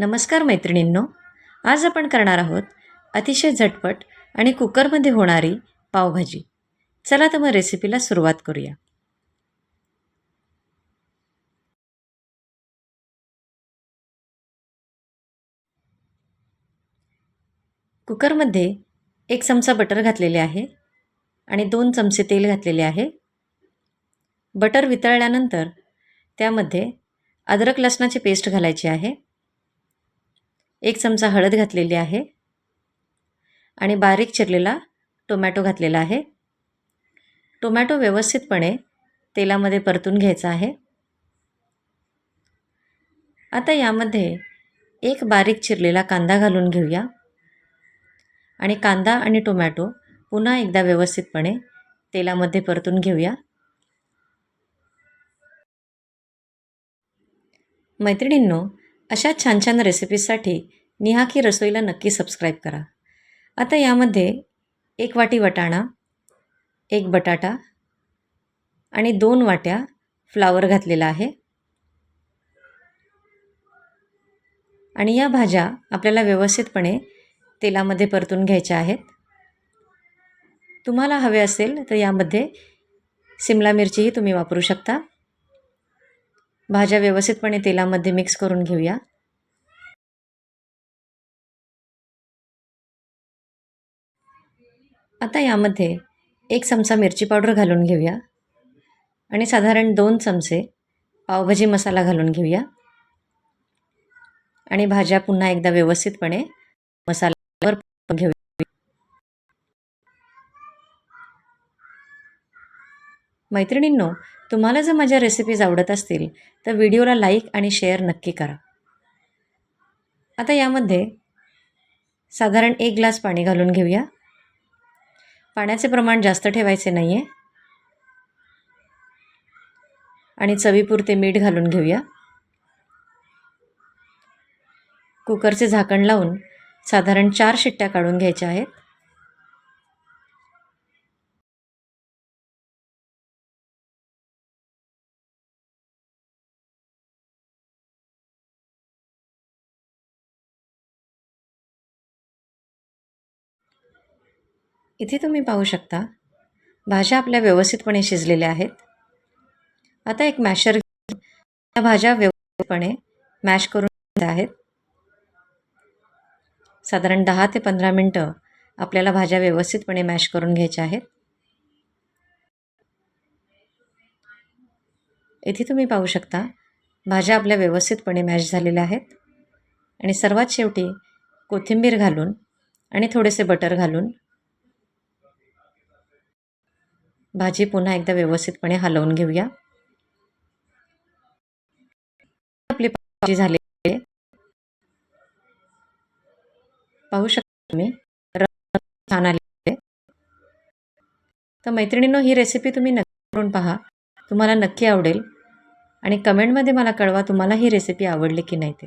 नमस्कार मैत्रिणींनो. आज आपण करणार आहोत अतिशय झटपट आणि कुकरमध्ये होणारी पावभाजी. चला तर मग रेसिपीला सुरुवात करूया. कुकरमध्ये एक चमचा बटर घातलेले आहे आणि दोन चमचे तेल घातलेले आहे. बटर वितळल्यानंतर त्यामध्ये अद्रक लसणाची पेस्ट घालायची आहे. एक चमचा हळद घातलेली आहे. आणि बारीक चिरलेला टोमॅटो घातलेला आहे. टोमॅटो व्यवस्थितपणे तेलामध्ये परतून घ्यायचा आहे. आता यामध्ये एक बारीक चिरलेला कांदा घालून घेऊया. आणि कांदा आणि टोमॅटो पुन्हा एकदा व्यवस्थितपणे तेलामध्ये परतून घेऊया. मैत्रिणींनो अशा छान छान रेसिपीजसाठी निहा की रसोईला नक्की सबस्क्राईब करा. आता यामध्ये एक वाटी वटाणा एक बटाटा आणि दोन वाट्या फ्लावर घातलेला आहे. आणि या भाज्या आपल्याला व्यवस्थितपणे तेलामध्ये परतून घ्यायच्या आहेत. तुम्हाला हवे असेल तर यामध्ये सिमला मिरचीही तुम्ही वापरू शकता. भाज्या व्यवस्थितपणे तेलामध्ये मिक्स करून घेऊया. आता यामध्ये एक चमचा मिरची पावडर घालून घेऊया. आणि साधारण दोन चमचे पावभाजी मसाला घालून घेऊया. आणि भाज्या पुन्हा एकदा व्यवस्थितपणे मसाल्यावर घेऊया. मैत्रिणींनो तुम्हाला जर माझ्या रेसिपीज आवडत असतील तर व्हिडिओला लाईक आणि शेअर नक्की करा. आता यामध्ये साधारण एक ग्लास पाणी घालून घेऊया. पाण्याचे प्रमाण जास्त ठेवायचे नाही आहे आणि चवीपुरते मीठ घालून घेऊया. कुकरचे झाकण लावून साधारण चार शिट्ट्या काढून घ्यायच्या आहेत. इथे तुम्ही पाहू शकता. भाज्या आपल्या व्यवस्थितपणे शिजलेल्या आहेत. आता एक मॅशर या भाज्या व्यवस्थितपणे मॅश करून आहेत. साधारण दहा ते पंधरा मिनटं आपल्याला भाज्या व्यवस्थितपणे मॅश करून घ्यायच्या आहेत. इथे तुम्ही पाहू शकता भाज्या आपल्या व्यवस्थितपणे मॅश झालेल्या आहेत. आणि सर्वात शेवटी कोथिंबीर घालून आणि थोडेसे बटर घालून भाजी पुन्हा एकदा व्यवस्थितपणे हलवून घेऊया. आपली भाजी झाली. पाहू शकता तुम्ही? छान आले तर मैत्रिणींनो ही रेसिपी तुम्ही नक्की करून पहा. तुम्हाला नक्की आवडेल. आणि कमेंटमध्ये मला कळवा तुम्हाला ही रेसिपी आवडली की नाही ते.